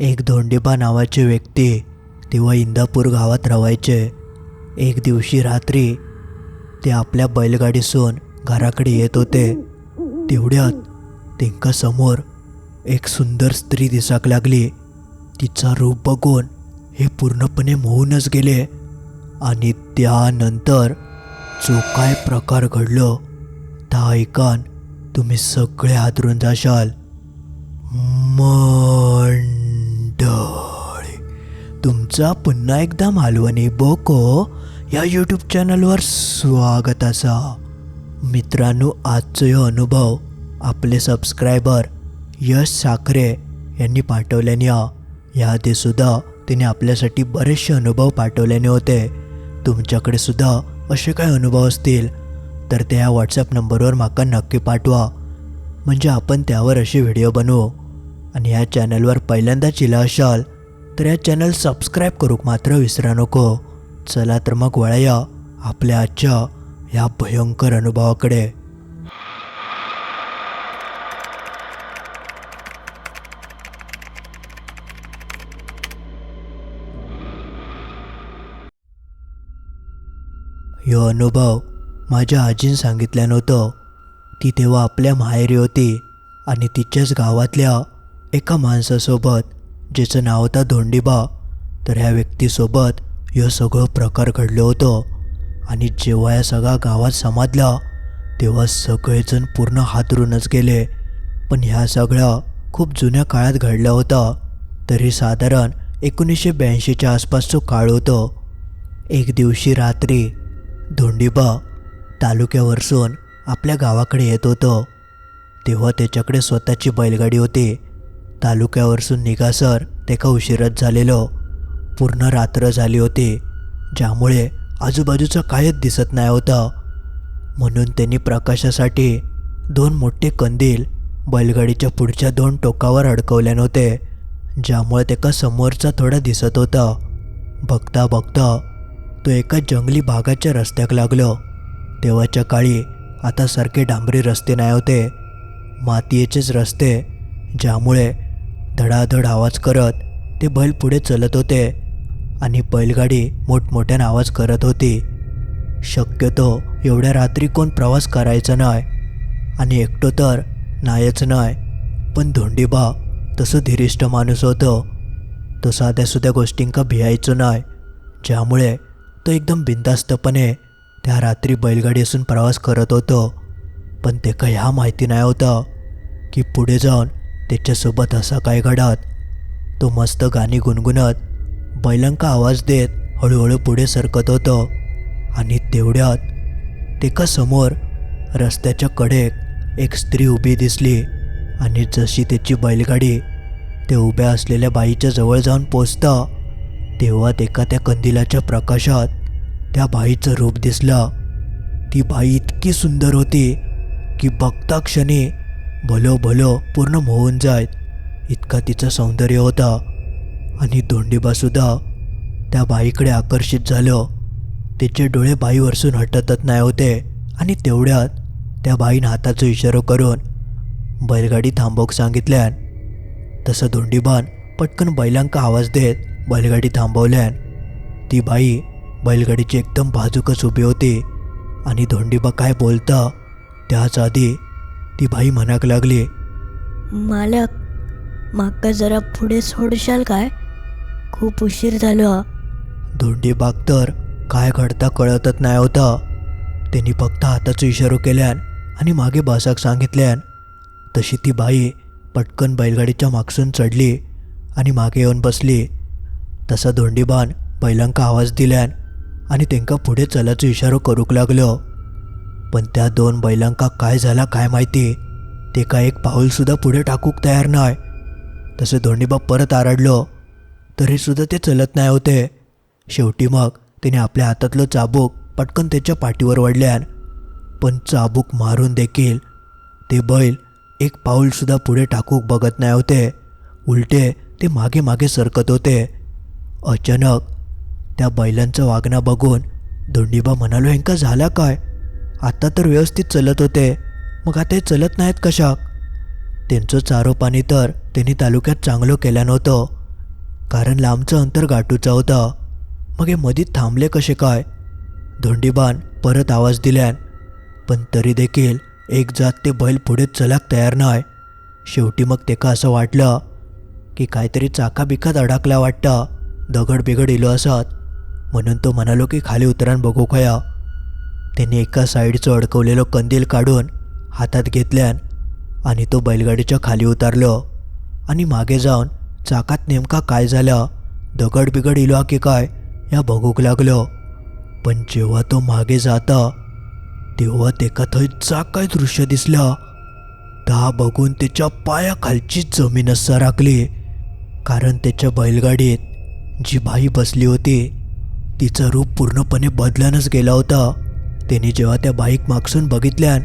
एक धोंडीबा नावाचे व्यक्ती तेव्हा इंदापूर गावात राहायचे एक दिवशी रात्री ते आपल्या बैलगाडीसून घराकडे येत होते. तेवढ्यात त्यांका समोर एक सुंदर स्त्री दिसाक लागली. तिचा रूप बघून हे पूर्णपणे मोहूनच गेले आणि त्यानंतर जो काय प्रकार घडलो त्या ऐकान तुम्ही सगळे हादरून जाशाल. मंडळी तुमचा पुन्हा एकदा मालवणी बोको या यूट्यूब चॅनलवर स्वागत असा. मित्रांनो आजचा हो अनुभव आपले सबस्क्रायबर यश साखरे यांनी पाठवल्याने याआधीसुद्धा सुद्धा तिने आपल्यासाठी बरेचसे अनुभव पाठवल्याने होते. तुमच्याकडे सुद्धा असे काही अनुभव असतील तर ते ह्या व्हॉट्सॲप नंबरवर माका नक्की पाठवा. म्हणजे आपण त्यावर असे व्हिडिओ बनवू. आणि ह्या चॅनलवर पहिल्यांदा चिला असाल तर या चॅनल सबस्क्राईब करूक मात्र विसरा नको. चला तर मग वळया आपल्या आजच्या या भयंकर अनुभवाकडे. यो अनुभव माझ्या आजीनं सांगितल्यानं होतं ती तेव्हा आपल्या माहेरी होती आणि तिच्याच गावातल्या एका माणसासोबत ज्याचं नाव होतं धोंडीबा तर ह्या व्यक्तीसोबत ह्यो सगळं प्रकार घडलं होतं. आणि जेव्हा या सगळा गावात समाजला तेव्हा सगळेजण पूर्ण हादरूनच गेले. पण ह्या सगळ्या खूप जुन्या काळात घडलं होता. तरी साधारण एकोणीसशे ब्याऐंशीच्या आसपासचं काळ होतं. एक दिवशी रात्री धोंडीबा तालुक्यावरसून आपल्या गावाकडे येत होतं. तेव्हा त्याच्याकडे स्वतःची बैलगाडी होती. तालुक्यावरसून निघासर तेका उशिरच झालेलं. पूर्ण रात्र झाली होती ज्यामुळे आजूबाजूचं कायच दिसत नाही होतं. म्हणून त्यांनी प्रकाशासाठी दोन मोठे कंदील बैलगाडीच्या पुढच्या दोन टोकावर अडकवले नव्हते ज्यामुळे त्याका समोरचा थोडा दिसत होता. बघता बघता तो एका जंगली भागाच्या रस्त्याक लागलो. तेव्हाच्या काळी आता सारखे डांबरी रस्ते नाही होते. मातीयेचेच रस्ते ज्यामुळे धडाधड आवाज करत ते बैल पुढे चलत होते आणि बैलगाडी मोठमोठ्याने आवाज करत होती. शक्यतो एवढ्या रात्री कोण प्रवास करायचा नाही आणि एकटो तर नाहीच नाही. पण धोंडीबा तसं धीरिष्ट माणूस होतं. तो साध्या गोष्टींका भियायचो नाही. ज्यामुळे तो एकदम बिंदास्तपणे त्या रात्री बैलगाडी असून प्रवास करत होतो. पण ते काही ह्या माहिती नाही होतं की पुढे जाऊन त्याच्यासोबत असा काय घडत? तो मस्त गाणी गुणगुणत बैलांका आवाज देत हळूहळू पुढे सरकत होतं. आणि तेवढ्यात तेका समोर रस्त्याच्या कडेक एक स्त्री उभी दिसली. आणि जशी त्याची बैलगाडी ते उभ्या असलेल्या बाईच्या जवळ जाऊन पोचता तेव्हा एका त्या कंदिलाच्या प्रकाशात त्या बाईचं रूप दिसलं. ती बाई इतकी सुंदर होती की बघता क्षणी भलो भलो पूर्ण मोहून जायत इतका तिचं सौंदर्य होता. आणि धोंडीबासुद्धा त्या बाईकडे आकर्षित झालं. तिचे डोळे बाईवरसून हटतच नाही होते. आणि तेवढ्यात त्या बाईनं हाताचा इशारा करून बैलगाडी थांबवूक सांगितल्यान तसं धोंडीबान पटकन बैलांका आवाज देत बैलगाडी थांबवल्यान ती बाई बैलगाडीची एकदम बाजूकच उभी होती. आणि धोंडीबा काय बोलता त्याच आधी ती बाई म्हणाक लागली. मालक माका जरा पुढे सोडशाल काय? खूप उशीर झालो हा. धोंडीबाग तर काय घडता कळतच नाही होता. त्यांनी फक्त हाताचा इशारो केल्यान आणि मागे बसाक सांगितल्यान तशी ती बाई पटकन बैलगाडीच्या मागसून चढली आणि मागे येऊन बसली. तसा धोंडीबान बैलांका आवाज दिल्यान आणि त्यांका पुढे चलाचो इशारो करूक लागलो. पण त्या दोन बैलांका काय झाला काय माहिती? ते काय एक पाऊलसुद्धा पुढे टाकूक तयार नाही. तसं धोंडीबा परत आरडलो. तरीसुद्धा ते चलत नाही होते. शेवटी मग त्याने आपल्या हातातलं चाबूक पटकन त्याच्या पाठीवर वडल्यान पण चाबूक मारून देखील ते बैल एक पाऊलसुद्धा पुढे टाकूक बघत नाही होते. उलटे ते मागे मागे सरकत होते. अचानक त्या बैलांचं वागणं बघून धोंडीबा म्हणालो ह्यांका झाला काय? आता तर व्यवस्थित चलत होते. मग आता हे चलत नाहीत कशाक? त्यांचं चारोपाणी तर त्यांनी तालुक्यात चांगलं केलं नव्हतं. कारण लांबचं अंतर गाठूचा होता. मग हे मधीत थांबले कसे काय? धोंडीबान परत आवाज दिल्यान पण तरी देखील एक जात ते बैल पुढे चलाक तयार नाही. शेवटी मग तेका असं वाटलं की काहीतरी चाका बिकात अडकला वाटतं दगड बिगड इलो असत. म्हणून तो म्हणालो की खाली उतरान बघू खया. त्याने एका साईडचं अडकवलेलं कंदील काढून हातात घेतल्यान आणि तो बैलगाडीच्या खाली उतारलो आणि मागे जाऊन चाकात नेमका काय झालं दगड बिगड इलो की काय या बघूक लागलो. पण जेव्हा तो मागे जाता तेव्हा तेका थंय चाक काय दृश्य दिसलं. ता बघून त्याच्या पायाखालची जमीनच राखली कारण त्याच्या बैलगाडीत जी बाई बसली होती तिचं रूप पूर्णपणे बदलानच गेला होता. त्याने जेव्हा त्या बाईक मागसून बघितल्यान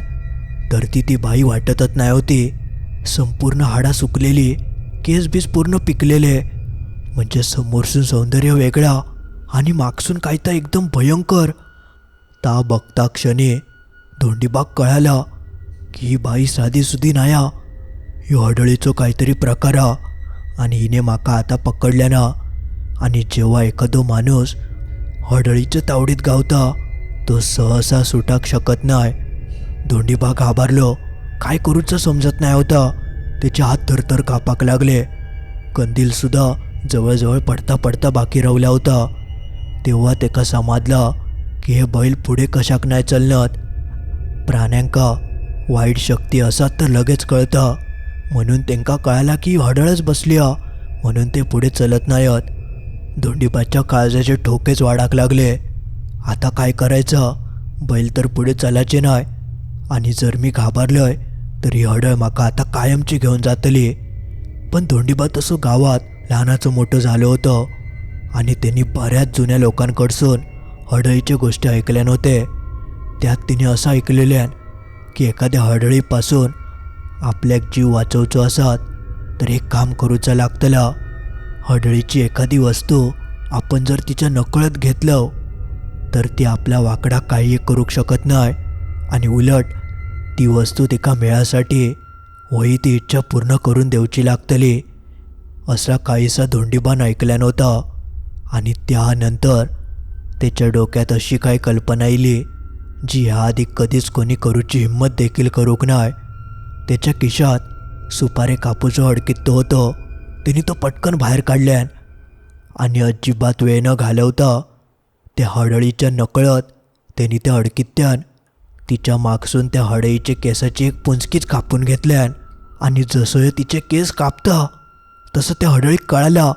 तर ती ती बाई वाटतच नाही होती. संपूर्ण हाडा सुकलेली केस बीस पूर्ण पिकलेले. म्हणजे समोरसून सौंदर्य वेगळा आणि मागसून काय तर एकदम भयंकर. ता बघता क्षणी धोंडीबाग कळाला की ही बाई साधी सुधी नाया. ह्यो हडळीचो काहीतरी प्रकार हा आणि हिने माका आता पकडल्याना. आणि जेव्हा एखादो माणूस हडळीच्या तावडीत गावता तो सहसा सुटाक शकत नाही. धोंडीबा घाबरलो. काय करूचं समजत नाही होता. त्याचे हात थरथर कापाक लागले. कंदीलसुद्धा जवळजवळ पडता पडता बाकी रावला होता. तेव्हा तेका समाजला की हे बैल पुढे कशाक नाही चलणत प्राण्यांका वाईट शक्ती असा तर लगेच कळतं. म्हणून त्यांका कळाला की हडळच बसली हा म्हणून ते पुढे चलत नाहीत. धोंडीबाच्या काळजाचे ठोकेच वाढाक लागले. आता काय करायचं? बैल तर पुढे चलायचे नाही. आणि जर मी घाबरलोय तर ही हडळ माका आता कायमची घेऊन जातली. पण धोंडीबा तसं गावात लहानाचं मोठं झालं होतं. आणि त्यांनी बऱ्याच जुन्या लोकांकडसून हडळीच्या गोष्टी ऐकल्या नव्हते त्यात तिने असं ऐकलेल्यान की एखाद्या हडळीपासून आपल्याक जीव वाचवचो असत तर एक काम करूचं लागतला. हडळीची एखादी वस्तू आपण जर तिच्या नकळत घेतलं तर ती आपला वाकडा काही करू शकत नाही. आणि उलट ती वस्तू तिका मिळासाठी होई ती इच्छा पूर्ण करून देऊची लागतली. असा काहीसा धोंडीबान ऐकल्या नव्हता. आणि त्यानंतर त्याच्या डोक्यात अशी काही कल्पना येली जी ह्याआधी कधीच कोणी करूची हिंमत देखील करूक नाही. त्याच्या किशात सुपारे कापूचं अडकित होतं होतो. तिने तो पटकन बाहेर काढल्यान आणि अजिबात वेळ न घालवता त्या हडळीच्या नकळत त्यांनी त्या अडकित्यान तिच्या मागसून त्या हडळीचे केसाची एक पुंचकीच कापून घेतल्यान आणि जसं तिचे केस कापता तसं त्या हडळीक कळाला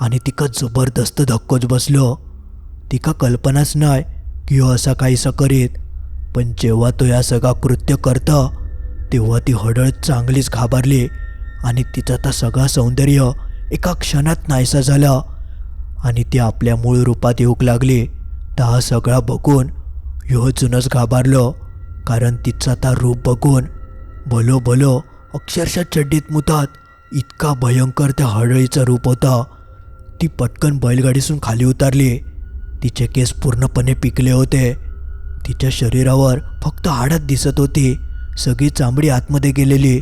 आणि तिका जबरदस्त धक्कोच बसलो. तिका कल्पनाच नाही की हो असा काहीसा करीत पण जेव्हा तो या सगळा कृत्य करता तेव्हा ती हडळ चांगलीच घाबरली आणि तिचं आता सगळा सौंदर्य एका क्षणात नाहीसा झाला. आणि ते आपल्या मूळ रूपात येऊक लागली तर हा सगळा बघून ह्यो जुनच घाबरलो कारण तिचा आता रूप बघून भलो भलो अक्षरशः चड्डीत मुतात. इतका भयंकर त्या हळळीचं रूप होता. ती पटकन बैलगाडीसून खाली उतरली. तिचे केस पूर्णपणे पिकले होते. तिच्या शरीरावर फक्त हाडत दिसत होती. सगळी चांबडी आतमध्ये गेलेली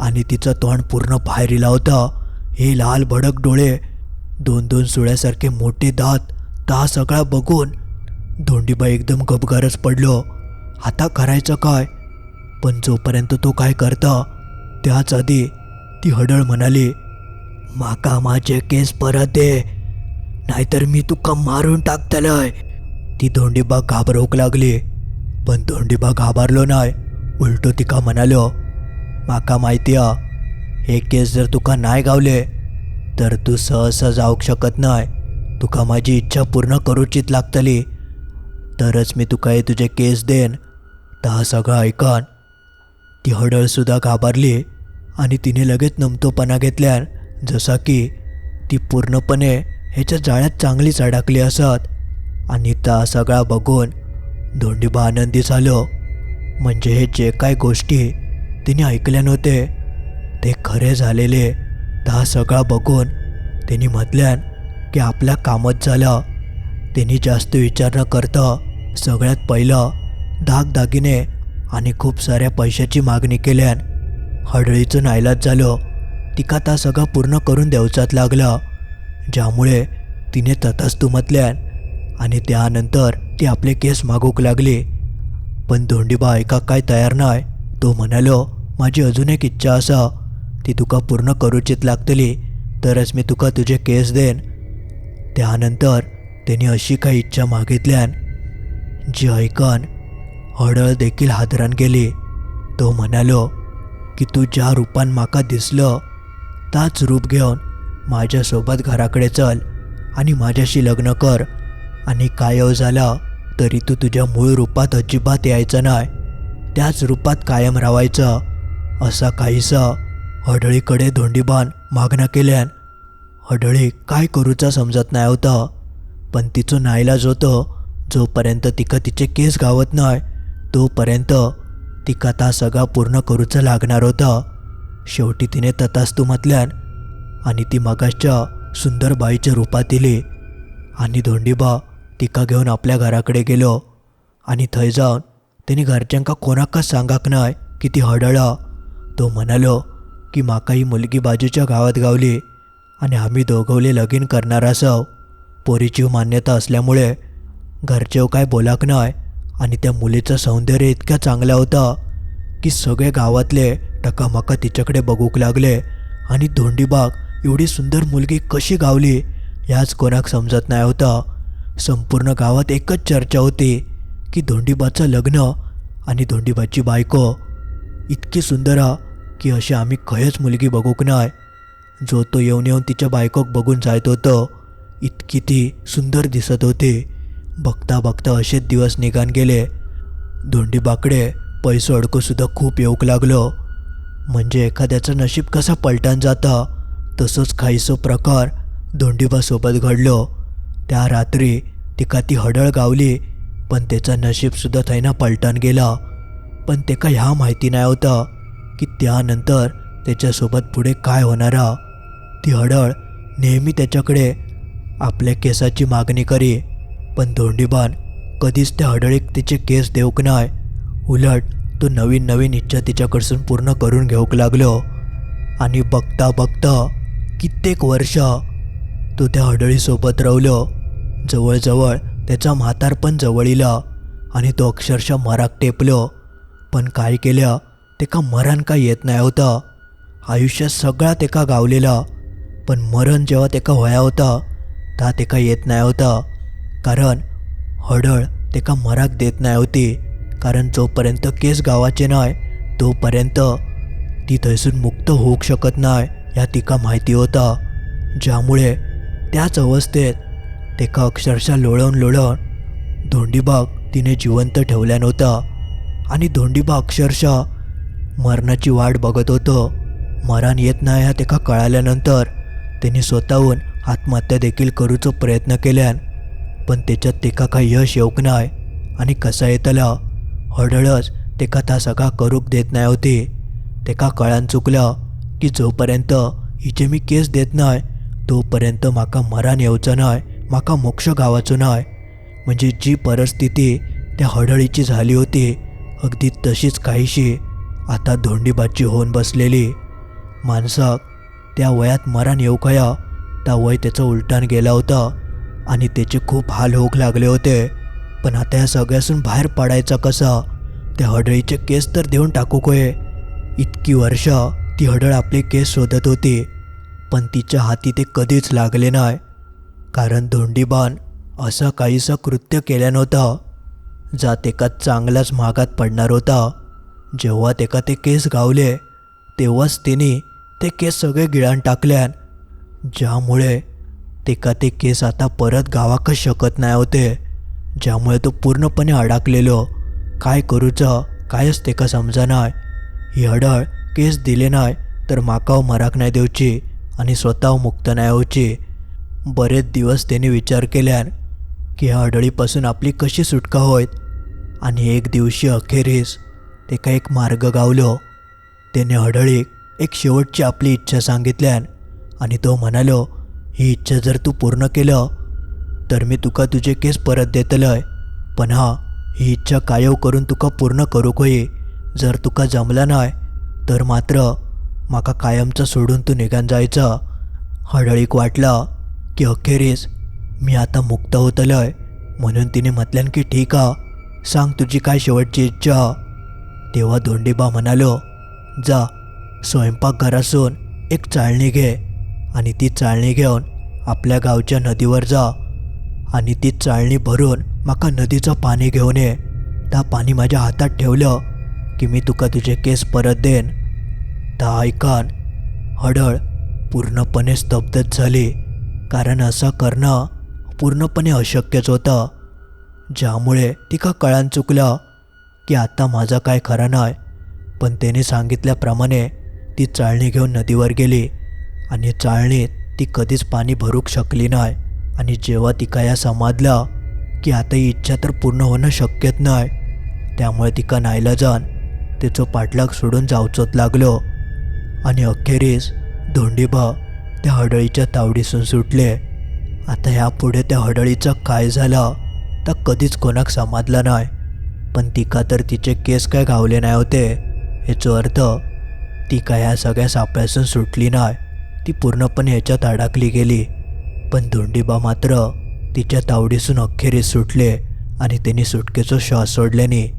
आणि तिचं तोंड पूर्ण बाहेर होता. हे लाल भडक डोळे दोन दोन सुळ्यासारखे मोठे दात ता सगळा बघून धोंडीबा एकदम गबगारच पडलो. आता करायचं काय? पण जोपर्यंत तो काय करता त्याच आधी ती हडळ म्हणाली माका माझे केस परत दे नाहीतर मी तुका मारून टाकतलय. ती धोंडीबा घाबरवूक लागली पण धोंडीबा घाबरलो नाही उलटो तिका म्हणालो माका माहिती हा हे केस जर तुका नाही गावले तर तू सहसा जाऊक शकत नाही तुका माझी इच्छा पूर्ण करूचीत लागतली. तरच मी तुका हे तुझे केस देन. ता सगळं ऐकन. ती हडळसुद्धा घाबरली आणि तिने लगेच नमतोपणा घेतल्यान जसा की ती पूर्णपणे ह्याच्या जाळ्यात चांगलीच अडकली असत. आणि ता सगळा बघून धोंडीबा आनंदी झालो. म्हणजे हे जे काय गोष्टी तिने ऐकल्या नव्हते ते खरे झालेले. त्या सगळा बघून त्यांनी म्हटल्यान की आपल्या कामच झालं. त्यांनी जास्त विचार न करता सगळ्यात पहिलं दागदागिने आणि खूप साऱ्या पैशाची मागणी केल्यान हडळीचं नायलाज झालं. तिका ता सगळं पूर्ण करून देवचात लागला ज्यामुळे तिने तथास्तू मतल्यान आणि त्यानंतर ती आपले केस मागूक लागली. पण धोंडीबा ऐका काय तयार नाही तो म्हणालो माझी अजून एक इच्छा असा ती तुका पूर्ण करूचीत लागतली तरच मी तुका तुझे केस देन. त्यानंतर तेणी अशी काही इच्छा मागितल्यान जी ऐकन हडळ देखील हादरान गेली. तो म्हणालो की तू ज्या रूपान म्हाका दिसलो ताच रूप घेऊन माझ्यासोबत घराकडे चल आणि माझ्याशी लग्न कर. आणि कायव झाला तरी तू तुझ्या मूळ रूपात अजिबात यायचं नाही त्याच रूपात कायम राहायचं असा काहीसा हडळीकडे धोंडीबान मागणं केल्यान हडळी काय करूचा समजत नाही होता. पण तिचो नाईलाज होतो जोपर्यंत तिका तिचे केस गावत नाही तोपर्यंत तिका ता सगळा पूर्ण करूचं लागणार होता. शेवटी तिने ततास्तू म्हटल्यान आणि ती मगाच्या सुंदर बाईच्या रूपात इली आणि धोंडीबा तिका घेऊन आपल्या घराकडे गेलो आणि थंय जावन तेणी घरच्यांका कोणाकच सांगाक नाय की ती हडळा. तो म्हणालो की म्हाका ही मुलगी बाजूच्या गावात गावली आणि आम्ही दोघवले लगीन करणार असाव पोरीची मान्यता असल्यामुळे घरचेव काय बोलाक नाय आणि त्या मुलीचं सौंदर्य इतक्या चांगला होता की सगळे गावातले टकामका तिच्याकडे बघूक लागले आणि धोंडीबाग एवढी सुंदर मुलगी कशी गावली याच कोणाक समजत नाही होतं. संपूर्ण गावात एकच चर्चा होती की धोंडीबाचं लग्न आणि धोंडीबाची बायको इतकी सुंदर की अशी आम्ही खयच मुलगी बघूक नाय. जो तो येऊन येऊन तिच्या बायकोक बघून जायत होतो इतकी ती सुंदर दिसत होती. बघता बघता असेच दिवस निघान गेले. धोंडीबाकडे पैसो अडकूसुद्धा खूप येऊक लागलो. म्हणजे एखाद्याचं नशीब कसा पलटान जाता तसंच काहीसो प्रकार धोंडीबासोबत घडलो. त्या रात्री तिका ती हडळ गावली पण त्याचं नशीबसुद्धा थैना पलटान गेला. पण तेका ह्या माहिती नाही होता. की त्यानंतर त्याच्यासोबत पुढे काय होणारा ती हडळ नेहमी त्याच्याकडे आपल्या केसाची मागणी करी. पण धोंडीबान कधीच त्या हडळीक तिचे केस देऊक नाय. उलट तो नवीन नवीन इच्छा तिच्याकडसून पूर्ण करून घेऊक लागलो. आणि बघता बघता कित्येक वर्ष तो त्या हडळीसोबत रवलो. जवळजवळ त्याचा म्हातारपण जवळ इला आणि तो अक्षरशः मराक टेपलो. पण काय केल्या तेका मरण का येत नाही होता. आयुष्यात सगळा तेका गावलेला. पण मरण जेव्हा तेका व्हया होता ता तेका येत नाही होता. कारण हडळ तेका मराक देत नाही होती. कारण जोपर्यंत केस गावाचे नाही तोपर्यंत ती थंयसून मुक्त होऊक शकत नाही ह्या तिका माहिती होता. ज्यामुळे त्याच अवस्थेत तेका अक्षरशः लोळवून लोळवून धोंडीबाग तिने जिवंत ठेवल्या नव्हता आणि धोंडीबा अक्षरशः मरणाची वाट बघत होतं. मरण येत नाही ह्या तेका कळाल्यानंतर त्यांनी स्वतःहून आत्महत्या देखील करूचो प्रयत्न केल्यान पण त्याच्यात तेका काही यश येऊक नाय आणि कसा येतला? हडळच तेका ता सगळा करूक देत नाही होती. तेका कळान चुकला की जोपर्यंत हिचे मी केस देत नाय तोपर्यंत म्हाका मरण येवचं नाय म्हाका मोक्ष गावाचो नाय. म्हणजे जी परिस्थिती त्या हडळीची झाली होती अगदी तशीच काहीशी आता धोंडीबाची होऊन बसलेली. माणसाक त्या वयात मरण येऊ कया? त्या वय त्याचं उलटान गेला होता आणि त्याचे खूप हाल होऊक लागले होते. पण आता या सगळ्यासून बाहेर पडायचा कसा? त्या हडळीचे केस तर देऊन टाकू कोय. इतकी वर्ष ती हडळ आपले केस शोधत होती पण तिच्या हाती ते कधीच लागले नाही. कारण धोंडीबान असं काहीसं कृत्य केल्या नव्हतं जात एका चांगलाच महागात पडणार होता. जेव्हा तेका ते केस गावले तेव्हाच तिने ते केस सगळे गिळान टाकल्यान ज्यामुळे तेका ते केस आता परत गावाकच शकत नाही होते ज्यामुळे तो पूर्णपणे अडकलेलो. काय करूचं कायच तेका समजना ही हडळ केस दिले नाही तर माकाव मराक नाही देवची आणि स्वतः मुक्त नाही होची बरेच दिवस त्याने विचार केल्यान की ह्या अडळीपासून आपली कशी सुटका होईत? आणि एक दिवशी अखेरीस तेका एक मार्ग गावलो. त्याने हडळीक एक शेवटची आपली इच्छा सांगितल्यान आणि तो म्हणालो ही इच्छा जर तू पूर्ण केलं तर मी तुका तुझे केस परत देतलय. पण हा ही इच्छा कायव करून तुका पूर्ण करूक होई. जर तुका जमला नाही तर मात्र माका कायमचं सोडून तू निघान जायचं. हडळीक वाटलं की अखेरीस मी आता मुक्त होतलोय. म्हणून तिने म्हटल्यान की ठीक आ सांग तुझी काय शेवटची इच्छा. तेव्हा धोंडीबा म्हणालो जा स्वयंपाकघरासून एक चाळणी घे आणि ती चाळणी घेऊन आपल्या गावच्या नदीवर जा आणि ती चाळणी भरून माका नदीचं पाणी घेऊन ये. त्या पाणी माझ्या हातात ठेवलं की मी तुका तुझे केस परत देन त्या ऐकान हडळ पूर्णपणे स्तब्धच झाली कारण असं करणं पूर्णपणे अशक्यच होतं. ज्यामुळे तिका कळान चुकलं की आता माझा काय खरा नाही पण त्याने सांगितल्याप्रमाणे ती चाळणी घेऊन नदीवर गेली आणि चाळणीत ती कधीच पाणी भरूक शकली नाही आणि जेव्हा तिका या समाजला की आता ही इच्छा तर पूर्ण होणं शक्यच नाही त्यामुळे तिका नायला जाण तिचं पाठलाग सोडून जावचोत लागलो. आणि अखेरीस धोंडीबा त्या हडळीच्या तावडीसून सुटले. आता ह्यापुढे त्या हडळीचं काय झालं तर कधीच कोणाक समाजला नाही पण तिका तर तिचे केस काय गावले नाही होते ह्याचो अर्थ ती काय ह्या सगळ्या सापळ्यासून सुटली नाही. ती पूर्णपणे ह्याच्यात अडकली गेली. पण धोंडीबा मात्र तिच्या तावडीसून अखेरीस सुटले आणि त्यांनी सुटकेचं श्वास सोडल्याने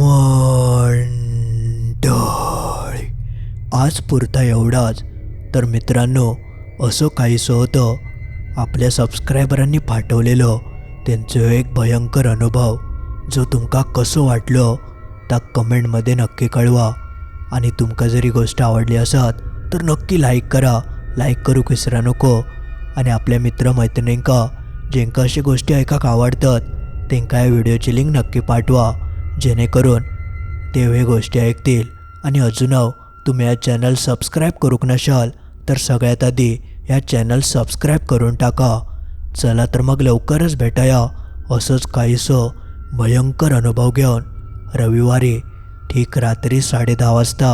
मंडळी आज पुरता एवढाच. तर मित्रांनो असं काहीसं होतं. आपल्या सबस्क्रायबरांनी पाठवलेलं त्यांचं एक भयंकर अनुभव. जो तुमका कसो वाटलो त्या कमेंटमध्ये नक्की कळवा. आणि तुमका जरी गोष्ट आवडली असत तर नक्की लाईक करा. लाईक करूक विसरा नको. आणि आपल्या मित्रमैत्रिणींका जेंका अशी गोष्टी ऐकाक आवडतात तेंका या व्हिडिओची लिंक नक्की पाठवा. जेणेकरून ते हे गोष्टी ऐकतील. आणि अजून तुम्ही या चॅनल सबस्क्राईब करूक नशाल तर सगळ्यात आधी या चॅनल सबस्क्राईब करून टाका. चला तर मग लवकरच भेटाया. असंच काहीसं भयंकर अनुभव घेऊन रविवारी ठीक रात्री साडे वाजता